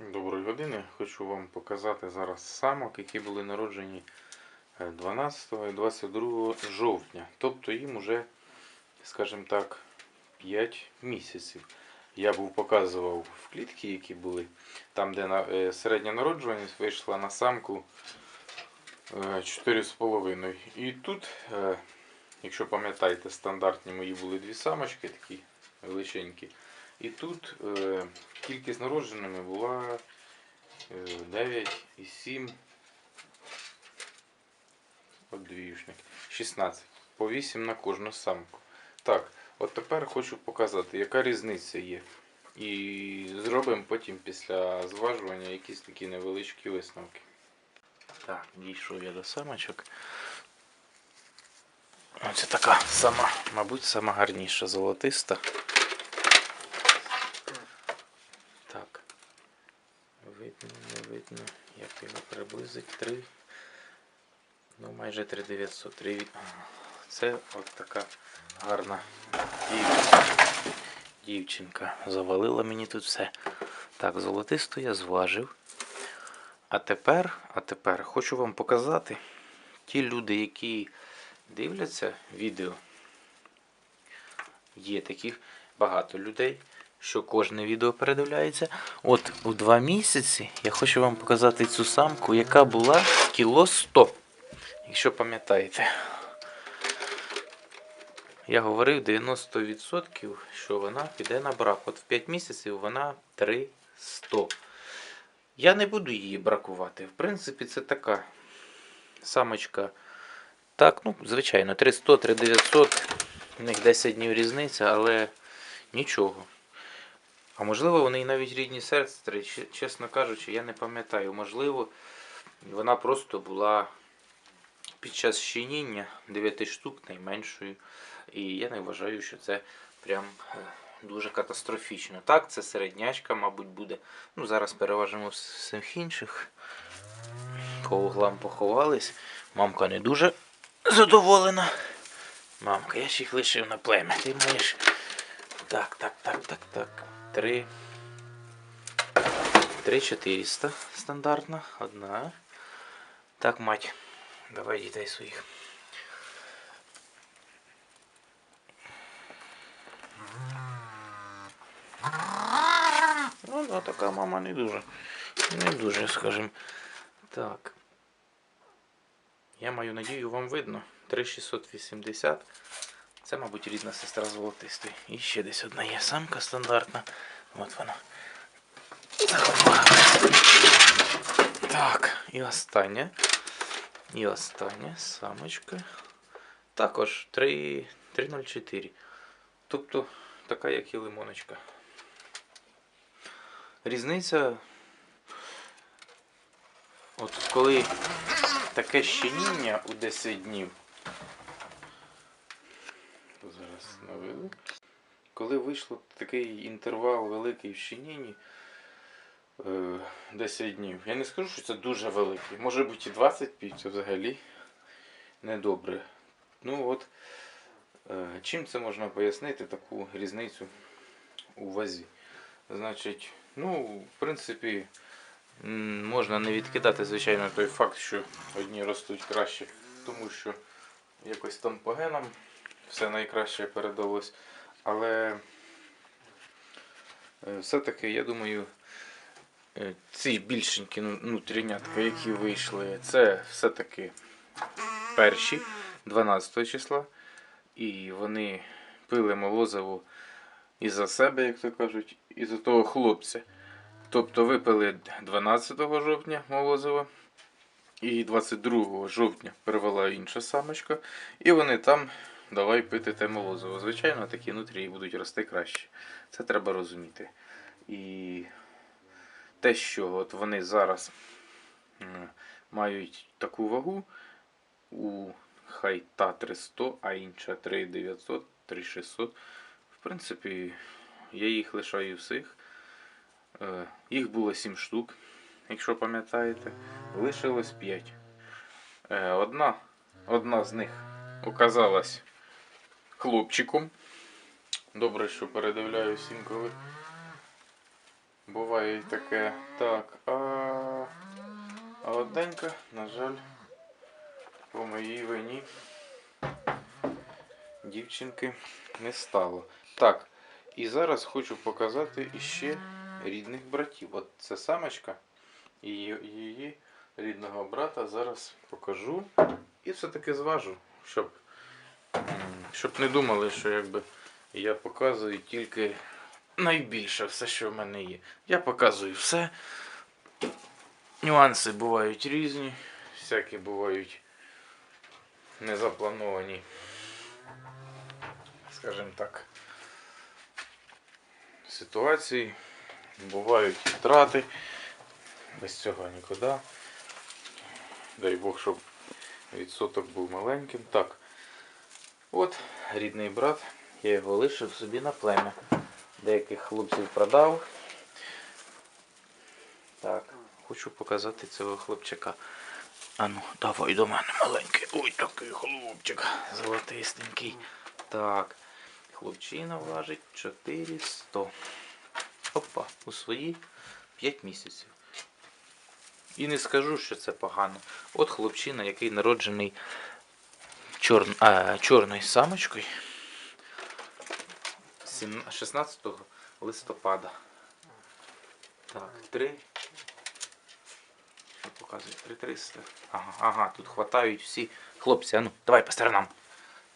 Доброї години. Хочу вам показати зараз самок, які були народжені е, 12 і 22 жовтня. Тобто їм уже, скажімо так, 5 місяців. Я був показував в клітки, які були. Там, де е, середня народжуваність вийшла на самку е, 4,5. І тут, е, якщо пам'ятаєте, стандартні мої були дві самочки такі величенькі. І тут е, кількість народженими була е, 9 і 7. От двіюшник. 16. По 8 на кожну самку. Так, от тепер хочу показати, яка різниця є. І зробимо потім після зважування якісь такі невеличкі висновки. Так, дійшов я до самочок. Оце така сама, мабуть, сама гарніша золотиста. 23. Ну, майже 3900. Це от така гарна дівчинка. Завалила мені тут все. Так, золотисто я зважив. А тепер, а тепер хочу вам показати ті люди, які дивляться відео. Є таких багато людей що кожне відео передивляється. От у два місяці я хочу вам показати цю самку, яка була кіло 100. Якщо пам'ятаєте. Я говорив 90%, що вона піде на брак. От в 5 місяців вона 300. Я не буду її бракувати. В принципі, це така самочка. Так, ну, звичайно, 300, 3900. У них 10 днів різниця, але нічого. А можливо, вони і навіть рідні сестри, чесно кажучи, я не пам'ятаю. Можливо, вона просто була під час щеніння 9 штук найменшою. І я не вважаю, що це прям е, дуже катастрофічно. Так, це середнячка, мабуть, буде. Ну, зараз переважимо всіх інших. По углам поховались. Мамка не дуже задоволена. Мамка, я ж їх лишив на плем'я. Ти маєш. Так, так, так, так, так. Три. Три 400 стандартна. Одна. Так, мать. Давай дітей своїх. Ну, да, така мама не дуже. Не дуже, скажімо. Так. Я маю надію, вам видно. 3680. Це, мабуть, рідна сестра золотистої. І ще десь одна є самка стандартна. От вона. Так, і остання. І остання самочка. Також 304. Тобто така, як і лимоночка. Різниця. От коли таке щеніння у 10 днів. Наведу. Коли вийшло такий інтервал великий в щенінні е, 10 днів. Я не скажу, що це дуже великий. Може бути і 25, це взагалі недобре. Ну от, е, чим це можна пояснити таку різницю у вазі? Значить, ну, в принципі, можна не відкидати, звичайно, той факт, що одні ростуть краще, тому що якось там по генам все найкраще передалось. Але е, все-таки, я думаю, е, ці більшенькі ну, внутрішнятка, які вийшли, це все-таки перші 12 числа. І вони пили молозиво і за себе, як то кажуть, і за того хлопця. Тобто випили 12 жовтня молозиво, і 22 жовтня привела інша самочка, і вони там давай пити те молозиво. Звичайно, такі нутрії будуть рости краще. Це треба розуміти. І те, що от вони зараз мають таку вагу у хай та 300, а інша 3900, 3600. В принципі, я їх лишаю всіх. Е, Їх було 7 штук, якщо пам'ятаєте. Лишилось 5. Е, Одна, одна з них оказалась хлопчиком. Добре, що передивляюсь інколи. Буває і таке. Так, а, одненька, на жаль, по моїй вині дівчинки не стало. Так, і зараз хочу показати іще рідних братів. От це самочка і її, рідного брата зараз покажу і все-таки зважу, щоб, щоб не думали, що якби я показую тільки найбільше все, що в мене є. Я показую все. Нюанси бувають різні, всякі бувають незаплановані, скажімо так, ситуації. Бувають втрати. Без цього нікуди. Дай Бог, щоб відсоток був маленьким. Так. От рідний брат. Я його лишив собі на плем'я. Деяких хлопців продав. Так, хочу показати цього хлопчика. Ану, давай до мене маленький. Ой, такий хлопчик. Золотистенький. Так. Хлопчина важить 400. Опа, у свої 5 місяців. І не скажу, що це погано. От хлопчина, який народжений чор... а, чорною самочкою. 16 листопада. Так, 3. Що показує? 3300. Ага, ага, тут хватають всі. Хлопці, а ну, давай по сторонам.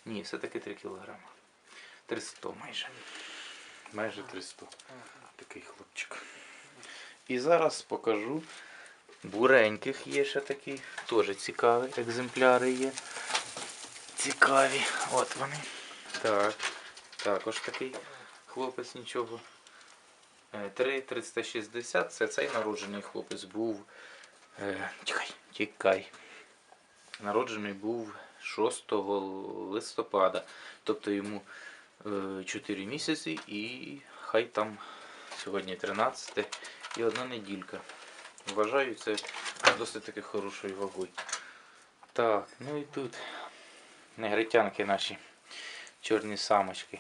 Ні, все-таки 3 кілограма. 300 майже. Майже 300. Такий хлопчик. І зараз покажу. Буреньких є ще такі. Теж цікаві екземпляри є. Цікаві. От вони. Так. Також такий хлопець нічого. Е, 3 360 це цей народжений хлопець був. Е, тікай, тікай. Народжений був 6 листопада. Тобто йому е, 4 місяці і хай там сьогодні 13 і одна неділька. Вважаю це досить таки хорошою вагою. Так, ну і тут негритянки наші чорні самочки.